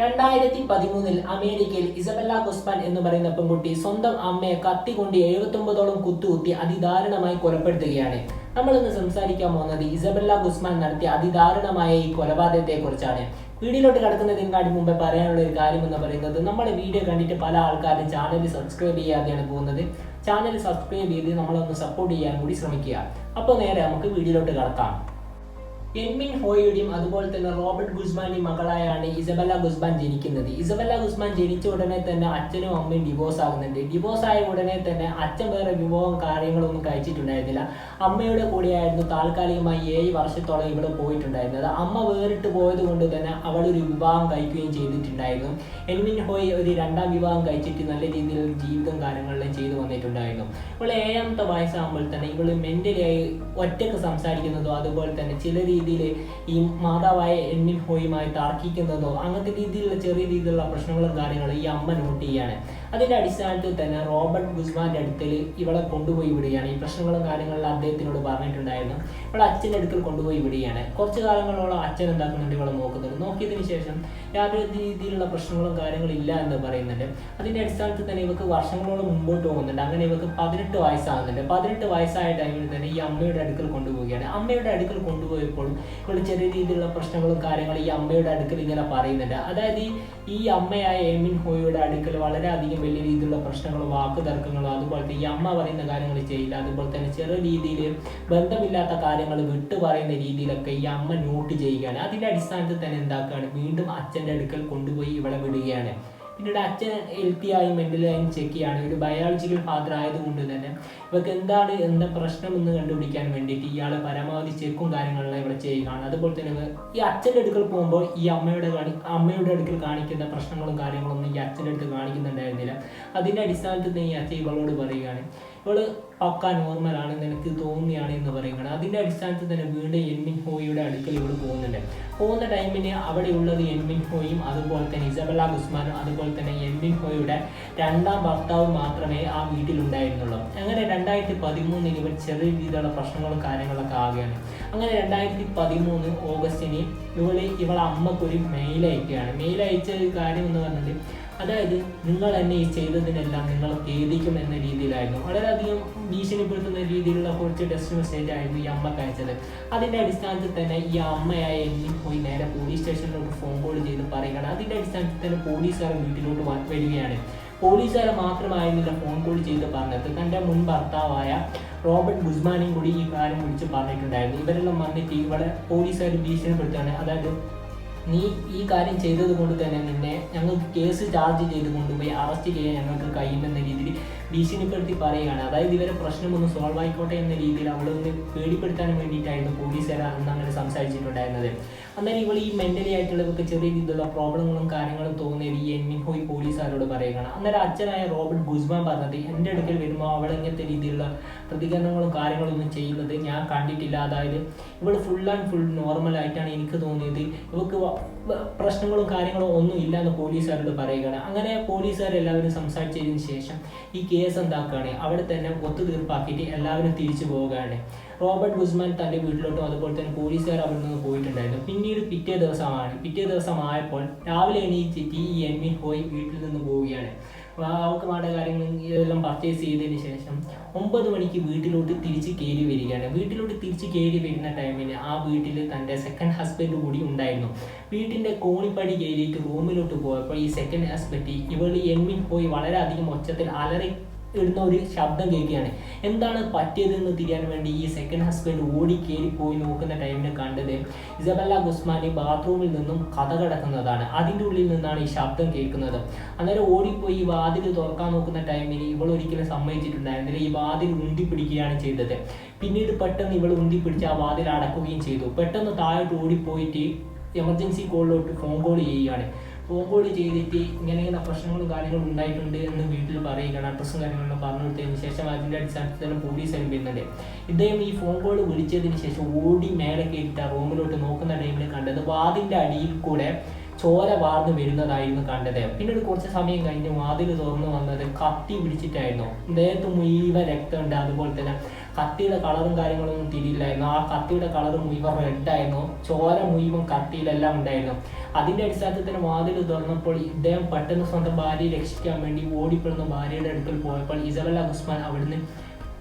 രണ്ടായിരത്തി പതിമൂന്നിൽ അമേരിക്കയിൽ ഇസബെല്ല ഗുസ്മാൻ എന്ന് പറയുന്ന പെൺകുട്ടി സ്വന്തം അമ്മയെ കത്തി കൊണ്ട് എഴുപത്തൊമ്പതോളം കുത്തുകുത്തി അതിദാരുണമായി കൊലപ്പെടുത്തുകയാണ്. നമ്മൾ ഇന്ന് സംസാരിക്കാൻ പോകുന്നത് ഇസബെല്ല ഗുസ്മാൻ നടത്തിയ അതിദാരുണമായ ഈ കൊലപാതകത്തെ കുറിച്ചാണ് വീഡിയോയിലോട്ട് കിടക്കുന്നതിനെക്കാട്ടി മുമ്പേ പറയാനുള്ള ഒരു കാര്യം എന്ന് പറയുന്നത് നമ്മുടെ വീഡിയോ കണ്ടിട്ട് പല ആൾക്കാരും ചാനൽ സബ്സ്ക്രൈബ് ചെയ്യാതെയാണ് പോകുന്നത്. ചാനൽ സബ്സ്ക്രൈബ് ചെയ്ത് നമ്മളൊന്ന് സപ്പോർട്ട് ചെയ്യാൻ കൂടി ശ്രമിക്കുക. അപ്പോൾ നേരെ നമുക്ക് വീഡിയോയിലോട്ട് കിടക്കാം. എൻമിൻ ഹോയുടെയും അതുപോലെ തന്നെ റോബർട്ട് ഗുസ്മാന്റെയും മകളായാണ് ഇസബല്ല ഗുസ്മാൻ ജനിക്കുന്നത്. ഇസബല്ല ഗുസ്മാൻ ജനിച്ച ഉടനെ തന്നെ അച്ഛനും അമ്മയും ഡിവോഴ്സ് ആകുന്നുണ്ട്. ഡിവോഴ്സ് ആയ ഉടനെ തന്നെ അച്ഛൻ വേറെ വിഭവം കാര്യങ്ങളൊന്നും കഴിച്ചിട്ടുണ്ടായിരുന്നില്ല. അമ്മയുടെ കൂടെയായിരുന്നു താൽക്കാലികമായി ഏഴ് വർഷത്തോളം ഇവിടെ പോയിട്ടുണ്ടായിരുന്നത്. അമ്മ വേറിട്ട് പോയത് കൊണ്ട് തന്നെ അവൾ ഒരു വിവാഹം കഴിക്കുകയും ചെയ്തിട്ടുണ്ടായിരുന്നു. എൻമിൻ ഹോയ് ഒരു രണ്ടാം വിവാഹം കഴിച്ചിട്ട് നല്ല രീതിയിൽ ജീവിതം കാര്യങ്ങളെല്ലാം ചെയ്തു വന്നിട്ടുണ്ടായിരുന്നു. ഇവൾ ഏഴാമത്തെ വയസ്സാകുമ്പോൾ തന്നെ ഇവൾ മെന്റലിയായി ഒറ്റയ്ക്ക് സംസാരിക്കുന്നതോ അതുപോലെ തന്നെ ചില രീതിയിൽ ഈ മാതാവായ എൻമിൻ ഹോയുമായി തർക്കിക്കുന്നതോ അങ്ങനത്തെ രീതിയിലുള്ള ചെറിയ രീതിയിലുള്ള പ്രശ്നങ്ങളും കാര്യങ്ങളും ഈ അമ്മ നോട്ട് ചെയ്യാണ്. അതിന്റെ അടിസ്ഥാനത്തിൽ തന്നെ റോബർട്ട് ഗുസ്മാന്റെ അടുത്തിൽ ഇവളെ കൊണ്ടുപോയി വിടുകയാണ്. ഈ പ്രശ്നങ്ങളും കാര്യങ്ങളും അദ്ദേഹത്തിനോട് പറഞ്ഞിട്ടുണ്ടായിരുന്നു. ഇവളെ അച്ഛന്റെ അടുക്കൽ കൊണ്ടുപോയി വിടുകയാണ്. കുറച്ച് കാലങ്ങളോളം അച്ഛൻ എന്താക്കുന്നുണ്ട് ഇവളെ നോക്കുന്നുണ്ട്. നോക്കിയതിന് ശേഷം യാതൊരു രീതിയിലുള്ള പ്രശ്നങ്ങളും കാര്യങ്ങളും ഇല്ല എന്ന് പറയുന്നുണ്ട്. അതിന്റെ അടിസ്ഥാനത്തിൽ തന്നെ ഇവക്ക് വർഷങ്ങളോളം മുമ്പോട്ട് പോകുന്നുണ്ട്. അങ്ങനെ ഇവക്ക് പതിനെട്ട് വയസ്സാകുന്നുണ്ട്. പതിനെട്ട് വയസ്സായ ടൈമിൽ തന്നെ ഈ അമ്മയുടെ അടുക്കൽ കൊണ്ടുപോവുകയാണ്. അമ്മയുടെ അടുക്കൽ കൊണ്ടുപോയപ്പോൾ ഇവൾ ചെറിയ രീതിയിലുള്ള പ്രശ്നങ്ങളും കാര്യങ്ങളും ഈ അമ്മയുടെ അടുക്കൽ ഇങ്ങനെ പറയുന്നുണ്ട്. അതായത് ഈ- ഈ അമ്മയായ എമിൻ ഹോയുടെ അടുക്കൽ വളരെയധികം വലിയ രീതിയിലുള്ള പ്രശ്നങ്ങളും വാക്ക് തർക്കങ്ങളും അതുപോലത്തെ ഈ അമ്മ പറയുന്ന കാര്യങ്ങൾ ചെയ്യില്ല. അതുപോലെ തന്നെ ചെറിയ രീതിയിൽ ബന്ധമില്ലാത്ത കാര്യങ്ങൾ വിട്ടു പറയുന്ന രീതിയിലൊക്കെ ഈ അമ്മ നോട്ട് ചെയ്യുകയാണ്. അതിന്റെ അടിസ്ഥാനത്തിൽ തന്നെ എന്താക്കുകയാണ്? വീണ്ടും അച്ഛന്റെ അടുക്കൽ കൊണ്ടുപോയി ഇവിടെ വിടുകയാണ്. പിന്നീട് അച്ഛൻ ഹെൽത്തി ആയി മെന്റൽ ആയി ചെക്ക് ചെയ്യാണ്. ഒരു ബയോളജിക്കൽ ഫാദർ ആയതുകൊണ്ട് തന്നെ ഇവർക്ക് എന്താണ് എന്താ പ്രശ്നം എന്ന് കണ്ടുപിടിക്കാൻ വേണ്ടിയിട്ട് ഇയാളെ പരമാവധി ചെക്കും കാര്യങ്ങളെല്ലാം ഇവിടെ ചെയ്യുകയാണ്. അതുപോലെ തന്നെ ഈ അച്ഛന്റെ അടുക്കൽ പോകുമ്പോൾ ഈ അമ്മയുടെ കാണി അമ്മയുടെ അടുക്കൽ കാണിക്കുന്ന പ്രശ്നങ്ങളും കാര്യങ്ങളൊന്നും ഈ അച്ഛന്റെ അടുത്ത് കാണിക്കുന്നുണ്ടായിരുന്നില്ല. അതിന്റെ അടിസ്ഥാനത്തിൽ തന്നെ ഈ അച്ഛൻ ഇവളോട് പറയുകയാണ്. ഇവൾ നോർമൽ നോർമലാണ് നിനക്ക് തോന്നിയാണ് എന്ന് പറയുകയാണ് അതിന്റെ അടിസ്ഥാനത്തിൽ തന്നെ വീണ്ടും എൻമിൻ ഹോയിയുടെ അടുക്കൽ ഇവൾ പോകുന്നുണ്ട്. പോകുന്ന ടൈമിന് അവിടെ ഉള്ളത് എൻമിൻ ഹോയും അതുപോലെ തന്നെ ഇസബല്ല ഗുസ്മാനും അതുപോലെ തന്നെ എൻമിൻ ഹോയുടെ രണ്ടാം ഭർത്താവും മാത്രമേ ആ വീട്ടിലുണ്ടായിരുന്നുള്ളൂ അങ്ങനെ രണ്ടായിരത്തി പതിമൂന്നിൽ ഇവർ ചെറിയ രീതിയിലുള്ള പ്രശ്നങ്ങളും കാര്യങ്ങളൊക്കെ ആകുകയാണ് അങ്ങനെ രണ്ടായിരത്തി പതിമൂന്ന് ഓഗസ്റ്റിന് ഇവൾ ഇവളെ അമ്മക്കൊരു മെയിൽ അയക്കുകയാണ്. മെയിൽ അയച്ച കാര്യം എന്ന് പറഞ്ഞിട്ട് അതായത് നിങ്ങൾ എന്നെ ഈ ചെയ്തതിനെല്ലാം നിങ്ങൾ ഖേദിക്കും എന്ന രീതിയിലായിരുന്നു. വളരെയധികം ഭീഷണിപ്പെടുത്തുന്ന രീതിയിലുള്ള കുറച്ച് ടെസ്റ്റ് മെസ്സേജ് ആയിരുന്നു ഈ അമ്മയ്ക്ക് അയച്ചത്. അതിന്റെ അടിസ്ഥാനത്തിൽ തന്നെ ഈ അമ്മയായ എന്നെ പോയി നേരെ പോലീസ് സ്റ്റേഷനിലോട്ട് ഫോൺ കോൾ ചെയ്ത് പറയുകയാണ്. അതിന്റെ അടിസ്ഥാനത്തിൽ തന്നെ പോലീസുകാർ വീട്ടിലോട്ട് വരികയാണ്. പോലീസുകാരെ മാത്രമായിരുന്നില്ല ഫോൺ കോൾ ചെയ്ത് പറഞ്ഞത്. തന്റെ മുൻ ഭർത്താവായ റോബർട്ട് ഗുസ്മാനെയും കൂടി ഈ കാര്യം വിളിച്ച് പറഞ്ഞിട്ടുണ്ടായിരുന്നു. ഇവരെല്ലാം വന്നിട്ട് ഇവിടെ പോലീസുകാർ ഭീഷണിപ്പെടുത്തുകയാണ്. അതായത് നീ ഈ കാര്യം ചെയ്തത് കൊണ്ട് തന്നെ നിന്നെ ഞങ്ങൾക്ക് കേസ് ചാർജ് ചെയ്ത് കൊണ്ടുപോയി അറസ്റ്റ് ചെയ്യാൻ ഞങ്ങൾക്ക് കഴിയുമെന്ന രീതിയിൽ ഭീഷണിപ്പെടുത്തി പറയുകയാണ്. അതായത് ഇവരെ പ്രശ്നമൊന്നും സോൾവ് ആയിക്കോട്ടെ എന്ന രീതിയിൽ അവളെ ഒന്ന് പേടിപ്പെടുത്താൻ വേണ്ടിയിട്ടായിരുന്നു പോലീസുകാർ അന്ന് അങ്ങനെ സംസാരിച്ചിട്ടുണ്ടായിരുന്നത്. അന്നേരം ഇവൾ ഈ മെന്റലി ആയിട്ടുള്ളവർക്ക് ചെറിയ രീതിയിലുള്ള പ്രോബ്ലങ്ങളും കാര്യങ്ങളും തോന്നിയത് ഈ എൻമിൻ ഹോയി പോലീസുകാരോട് പറയുകയാണ്. അന്നേരം അച്ഛനായ റോബർട്ട് ഗുസ്മാൻ പറഞ്ഞത് എന്റെ അടുക്കൽ വരുമ്പോൾ അവൾ ഇങ്ങനത്തെ രീതിയിലുള്ള പ്രതികരണങ്ങളും കാര്യങ്ങളും ഒന്നും ചെയ്യുന്നത് ഞാൻ കണ്ടിട്ടില്ല. അതായത് ഇവൾ ഫുൾ ആൻഡ് ഫുൾ നോർമൽ ആയിട്ടാണ് എനിക്ക് തോന്നിയത്. വ- പ്രശ്നങ്ങളും കാര്യങ്ങളും ഒന്നും ഇല്ല എന്ന് പോലീസുകാരോട് പറയുകയാണ്. അങ്ങനെ പോലീസുകാരെല്ലാവരും സംസാരിച്ചതിന് ശേഷം ഈ കേസ് എന്താക്കുകയാണ് അവിടെ തന്നെ ഒത്തുതീർപ്പാക്കിയിട്ട് എല്ലാവരും തിരിച്ചു പോവുകയാണ്. റോബർട്ട് ഗുസ്മാൻ തന്റെ വീട്ടിലോട്ടും അതുപോലെ തന്നെ പോലീസുകാർ അവിടെ നിന്ന് പോയിട്ടുണ്ടായിരുന്നു. പിന്നീട് പിറ്റേ ദിവസമാണ്. പിറ്റേ ദിവസമായപ്പോൾ രാവിലെ എണീറ്റിട്ട് ഈ എൻമിൻ പോയി വീട്ടിൽ നിന്ന് പോവുകയാണ്. അവൾക്ക് വേണ്ട കാര്യങ്ങൾ എല്ലാം പർച്ചേസ് ചെയ്തതിന് ശേഷം ഒമ്പത് മണിക്ക് വീട്ടിലോട്ട് തിരിച്ച് കയറി വരികയാണ്. വീട്ടിലോട്ട് തിരിച്ച് കയറി വരുന്ന ടൈമിൽ ആ വീട്ടിൽ തന്റെ സെക്കൻഡ് ഹസ്ബൻഡ് കൂടി ഉണ്ടായിരുന്നു. വീട്ടിന്റെ കോണിപ്പടി കയറിയിട്ട് റൂമിലോട്ട് പോയപ്പോൾ ഈ സെക്കൻഡ് ഹസ്ബൻഡ് ഇവൾ എമ്മിൽ പോയി വളരെയധികം ഒച്ചത്തിൽ അലറി ഇടുന്ന ഒരു ശബ്ദം കേൾക്കുകയാണ്. എന്താണ് പറ്റിയതെന്ന് തിരിയാൻ വേണ്ടി ഈ സെക്കൻഡ് ഹസ്ബൻഡ് ഓടി കയറി പോയി നോക്കുന്ന ടൈമിൽ കണ്ടത് ഇസബല്ല ഗുസ്മാനി ബാത്റൂമിൽ നിന്നും കഥ കിടക്കുന്നതാണ്. അതിന്റെ ഉള്ളിൽ നിന്നാണ് ഈ ശബ്ദം കേൾക്കുന്നത്. അന്നേരം ഓടിപ്പോയി ഈ വാതിൽ തുറക്കാൻ നോക്കുന്ന ടൈമിൽ ഇവൾ ഒരിക്കലും സമ്മതിച്ചിട്ടുണ്ടായിരുന്നില്ല. ഈ വാതിൽ ഉന്തി പിടിക്കുകയാണ് ചെയ്തത്. പിന്നീട് പെട്ടെന്ന് ഇവൾ ഉന്തി പിടിച്ച് ആ വാതിൽ അടക്കുകയും ചെയ്തു. പെട്ടെന്ന് താഴോട്ട് ഓടിപ്പോയിട്ട് എമർജൻസി കോളിലോട്ട് ഫോൺ കോൾ ചെയ്യുകയാണ്. കോൾ ചെയ്തിട്ട് ഇങ്ങനെ ഇങ്ങനെ പ്രശ്നങ്ങളും കാര്യങ്ങളും ഉണ്ടായിട്ടുണ്ട് എന്ന് വീട്ടിൽ പറയുകയാണ്. അഡ്രസ്സും കാര്യങ്ങളും പറഞ്ഞു കൊടുത്തതിന് ശേഷം അതിന്റെ അടിസ്ഥാനത്തിൽ പോലീസ് അനുഭവിക്കുന്നുണ്ട് ഇദ്ദേഹം ഈ ഫോൺ കോൾ വിളിച്ചതിന് ശേഷം ഓടി മേലെ കയറ്റിട്ട് ആ റൂമിലോട്ട് നോക്കുന്ന ടൈമിൽ കണ്ടത് വാതിന്റെ അടിയിൽ കൂടെ ചോര വാർന്നു വരുന്നതായിരുന്നു കണ്ടത്. പിന്നീട് കുറച്ച് സമയം കഴിഞ്ഞ് വാതിൽ തുറന്നു വന്നത് കത്തി പിടിച്ചിട്ടായിരുന്നു. ദേഹത്ത് മുഴുവൻ രക്തമുണ്ട്. അതുപോലെ തന്നെ കത്തിയുടെ കളറും കാര്യങ്ങളൊന്നും തിരിയില്ലായിരുന്നു. ആ കത്തിയുടെ കളർ മുഴുവൻ റെഡായിരുന്നു ചോര മുഴുവൻ കത്തിയിലെല്ലാം ഉണ്ടായിരുന്നു. അതിന്റെ അടിസ്ഥാനത്തിൽ തന്നെ വാതിൽ തുറന്നപ്പോൾ ഇദ്ദേഹം പെട്ടെന്ന് സ്വന്തം ഭാര്യയെ രക്ഷിക്കാൻ വേണ്ടി ഓടിപ്പെടുന്ന ഭാര്യയുടെ അടുക്കൽ പോയപ്പോൾ ഇസബല്ല ഗുസ്മാൻ അവിടുന്ന്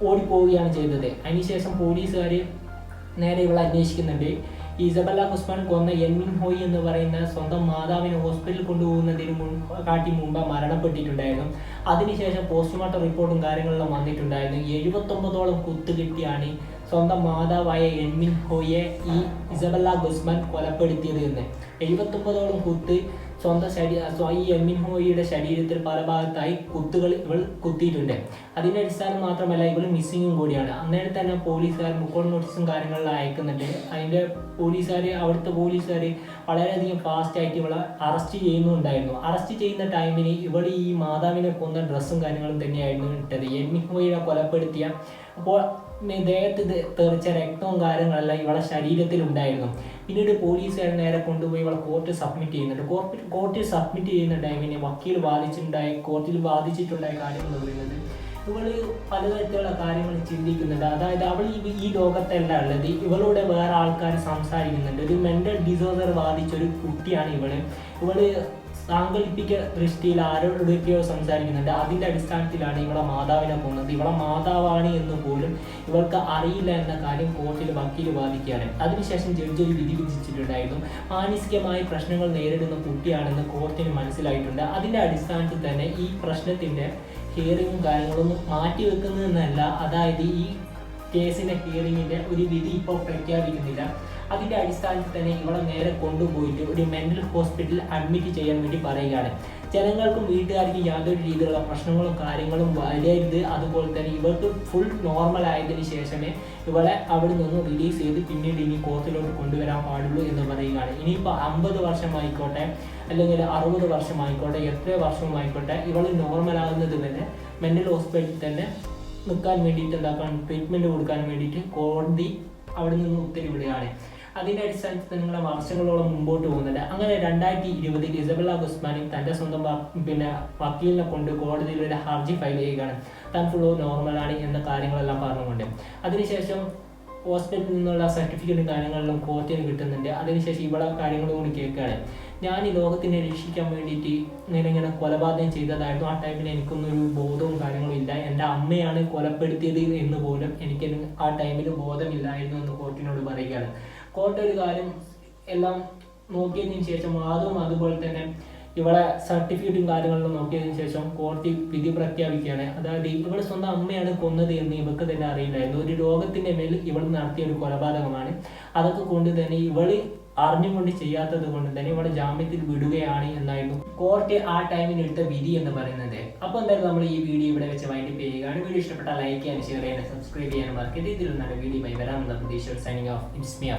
ഓടിപ്പോവുകയാണ് ചെയ്തത്. അതിനുശേഷം പോലീസുകാർ നേരെ ഇവളെ അന്വേഷിക്കുന്നുണ്ട്. ഇസബല്ല ഉസ്മാൻ കൊന്ന എൻമിൻ ഹോയ് എന്ന് പറയുന്ന സ്വന്തം മാതാവിനെ ഹോസ്പിറ്റലിൽ കൊണ്ടുപോകുന്നതിന് മുൻ കാട്ടി മുമ്പ് മരണപ്പെട്ടിട്ടുണ്ടായിരുന്നു. അതിനുശേഷം പോസ്റ്റ്മോർട്ടം റിപ്പോർട്ടും കാര്യങ്ങളെല്ലാം വന്നിട്ടുണ്ടായിരുന്നു. എഴുപത്തൊമ്പതോളം കുത്തു കിട്ടിയാണ് സ്വന്തം മാതാവായ എൻമിൻ ഹോയെ ഈ ഇസബല്ല ഗുസ്മാൻ കൊലപ്പെടുത്തിയത് എന്ന്. എഴുപത്തൊമ്പതോളം കുത്ത് സ്വന്തം ശരീര ഈ എമ്മിൻ ഹോയിയുടെ ശരീരത്തിൽ പല ഭാഗത്തായി കുത്തുകൾ ഇവൾ കുത്തിയിട്ടുണ്ട്. അതിന്റെ അടിസ്ഥാനം മാത്രമല്ല ഇവൾ മിസ്സിങ്ങും കൂടിയാണ്. അന്നേരം തന്നെ പോലീസുകാർ മുക്കോൾ നോട്ടീസും കാര്യങ്ങളെല്ലാം അയക്കുന്നുണ്ട്. അതിന്റെ പോലീസുകാർ അവിടുത്തെ പോലീസുകാർ വളരെയധികം ഫാസ്റ്റായിട്ട് ഇവളെ അറസ്റ്റ് ചെയ്യുന്നുണ്ടായിരുന്നു. അറസ്റ്റ് ചെയ്യുന്ന ടൈമിന് ഇവൾ ഈ മാതാവിനെ കൊന്ന ഡ്രസ്സും കാര്യങ്ങളും തന്നെയായിരുന്നു ഇട്ടത്. എമ്മിൻ ഹോയിയെ കൊലപ്പെടുത്തിയ അപ്പോൾ ദേഹത്ത് തെറിച്ച രക്തവും കാര്യങ്ങളെല്ലാം ഇവളെ ശരീരത്തിൽ ഉണ്ടായിരുന്നു പിന്നീട് പോലീസുകാരൻ നേരെ കൊണ്ടുപോയി ഇവളെ കോർട്ടിൽ സബ്മിറ്റ് ചെയ്യുന്നുണ്ട്. കോർട്ടിൽ കോർട്ടിൽ സബ്മിറ്റ് ചെയ്യുന്ന ടൈമിന് വക്കീൽ വാദിച്ചിട്ടുണ്ടായ കോർട്ടിൽ വാദിച്ചിട്ടുണ്ടായ കാര്യം എന്ന് പറയുന്നത് ഇവൾ പലതരത്തിലുള്ള കാര്യങ്ങൾ ചിന്തിക്കുന്നുണ്ട്. അതായത് അവൾ ഈ ലോകത്തല്ല ഉള്ളത്. ഇവളോട് വേറെ ആൾക്കാർ സംസാരിക്കുന്നുണ്ട്. ഒരു മെന്റൽ ഡിസോർഡർ ബാധിച്ച ഒരു കുട്ടിയാണ് ഇവൾ. ഇവൾ സാങ്കല്പിക ദൃഷ്ടിയിൽ ആരോടൊക്കെയോ സംസാരിക്കുന്നുണ്ട്? അതിന്റെ അടിസ്ഥാനത്തിലാണ് ഇവളെ മാതാവിനെ പോകുന്നത്. ഇവളെ മാതാവാണ് എന്ന് പോലും ഇവൾക്ക് അറിയില്ല എന്ന കാര്യം കോർട്ടിൽ വക്കീൽ വാദിക്കുകയാണ്. അതിനുശേഷം ജഡ്ജി ഒരു വിധി വിധിച്ചിട്ടുണ്ടായിരുന്നു. മാനസികമായ പ്രശ്നങ്ങൾ നേരിടുന്ന കുട്ടിയാണെന്ന് കോർട്ടിന് മനസ്സിലായിട്ടുണ്ട്. അതിന്റെ അടിസ്ഥാനത്തിൽ തന്നെ ഈ പ്രശ്നത്തിന്റെ ഹിയറിങ്ങും കാര്യങ്ങളൊന്നും മാറ്റിവെക്കുന്നതെന്നല്ല. അതായത് ഈ കേസിന്റെ ഹിയറിങ്ങിന്റെ ഒരു വിധി ഇപ്പോൾ പ്രഖ്യാപിക്കുന്നില്ല. അതിന്റെ അടിസ്ഥാനത്തിൽ തന്നെ ഇവളെ നേരെ കൊണ്ടുപോയിട്ട് ഒരു മെന്റൽ ഹോസ്പിറ്റലിൽ അഡ്മിറ്റ് ചെയ്യാൻ വേണ്ടി പറയുകയാണ്. ജനങ്ങൾക്കും വീട്ടുകാർക്കും യാതൊരു രീതിയിലുള്ള പ്രശ്നങ്ങളും കാര്യങ്ങളും വരരുത്. അതുപോലെ തന്നെ ഇവർക്ക് ഫുൾ നോർമൽ ആയതിനു ശേഷമേ ഇവളെ അവിടെ നിന്ന് റിലീസ് ചെയ്ത് പിന്നീട് ഇനി കോർട്ടിലോട്ട് കൊണ്ടുവരാൻ പാടുള്ളൂ എന്ന് പറയുകയാണ്. ഇനിയിപ്പോൾ അമ്പത് വർഷമായിക്കോട്ടെ അല്ലെങ്കിൽ അറുപത് വർഷമായിക്കോട്ടെ എത്ര വർഷമായിക്കോട്ടെ ഇവൾ നോർമൽ ആകുന്നത് വരെ മെന്റൽ ഹോസ്പിറ്റലിൽ തന്നെ നിൽക്കാൻ വേണ്ടിയിട്ട് എന്താക്കാൻ ട്രീറ്റ്മെന്റ് കൊടുക്കാൻ വേണ്ടിയിട്ട് കോടതി അവിടെ നിന്ന് ഉത്തരവിടുകയാണ്. അതിന്റെ അടിസ്ഥാനത്തിൽ നിങ്ങളെ വർഷങ്ങളോളം മുമ്പോട്ട് പോകുന്നുണ്ട്. അങ്ങനെ രണ്ടായിരത്തി ഇരുപതിൽ ഇസബല്ല ഗുസ്മാനും തന്റെ സ്വന്തം പിന്നെ വക്കീലിനെ കൊണ്ട് കോടതിയിൽ ഒരു ഹർജി ഫയൽ ചെയ്യുകയാണ്. താൻ ഫുള്ളോ നോർമലാണ് എന്ന കാര്യങ്ങളെല്ലാം പറഞ്ഞുകൊണ്ട്. അതിനുശേഷം ഹോസ്പിറ്റലിൽ നിന്നുള്ള സർട്ടിഫിക്കറ്റും കാര്യങ്ങളെല്ലാം കോർട്ടിൽ കിട്ടുന്നുണ്ട്. അതിനുശേഷം ഇവിടെ കാര്യങ്ങളും കൂടി കേൾക്കുകയാണ്. ഞാൻ ഈ ലോകത്തിനെ രക്ഷിക്കാൻ വേണ്ടിയിട്ട് നേരെ ഇങ്ങനെ കൊലപാതകം ചെയ്തതായിരുന്നു. ആ ടൈമിൽ എനിക്കൊന്നും ഒരു ബോധവും കാര്യങ്ങളും ഇല്ല. എന്റെ അമ്മയാണ് കൊലപ്പെടുത്തിയത് എന്ന് പോലും എനിക്ക് ആ ടൈമിൽ ബോധമില്ലായിരുന്നു എന്ന് കോർട്ടിനോട് പറയുകയാണ്. കോർട്ട് ഒരു കാര്യം എല്ലാം നോക്കിയതിന് ശേഷം അതും അതുപോലെ തന്നെ ഇവളെ സർട്ടിഫിക്കറ്റും കാര്യങ്ങളും നോക്കിയതിനു ശേഷം കോടതി വിധി പ്രഖ്യാപിക്കുകയാണ്. അതായത് ഇവളെ സ്വന്തം അമ്മയാണ് കൊന്നത് എന്ന് ഇവൾക്ക് തന്നെ അറിയില്ലായിരുന്നു. ഒരു രോഗത്തിന്റെ മേൽ ഇവൾ നടത്തിയ ഒരു കൊലപാതകമാണ്. അതൊക്കെ കൊണ്ട് തന്നെ ഇവൾ അറിഞ്ഞുകൊണ്ട് ചെയ്യാത്തത് കൊണ്ട് തന്നെ ഇവിടെ ജാമ്യത്തിൽ വിടുകയാണ് എന്നായിരുന്നു കോർട്ട് ആ ടൈമിന് എടുത്ത വിധി എന്ന് പറയുന്നത്. അപ്പോൾ എന്തായാലും നമ്മൾ ഈ വീഡിയോ ഇവിടെ വെച്ച് വൈൻഡപ്പ് ചെയ്യുകയാണ്. വീഡിയോ ഇഷ്ടപ്പെട്ടാൽ ലൈക്ക് ചെയ്യാൻ ഷെയർ ചെയ്യാൻ സബ്സ്ക്രൈബ് ചെയ്യാൻ മറക്കരുത്. ഇതിൽ നല്ല വീഡിയോ വരാമെന്ന പ്രതീക്ഷ സൈനിങ് ഓഫ് ഇറ്റ്സ് മീ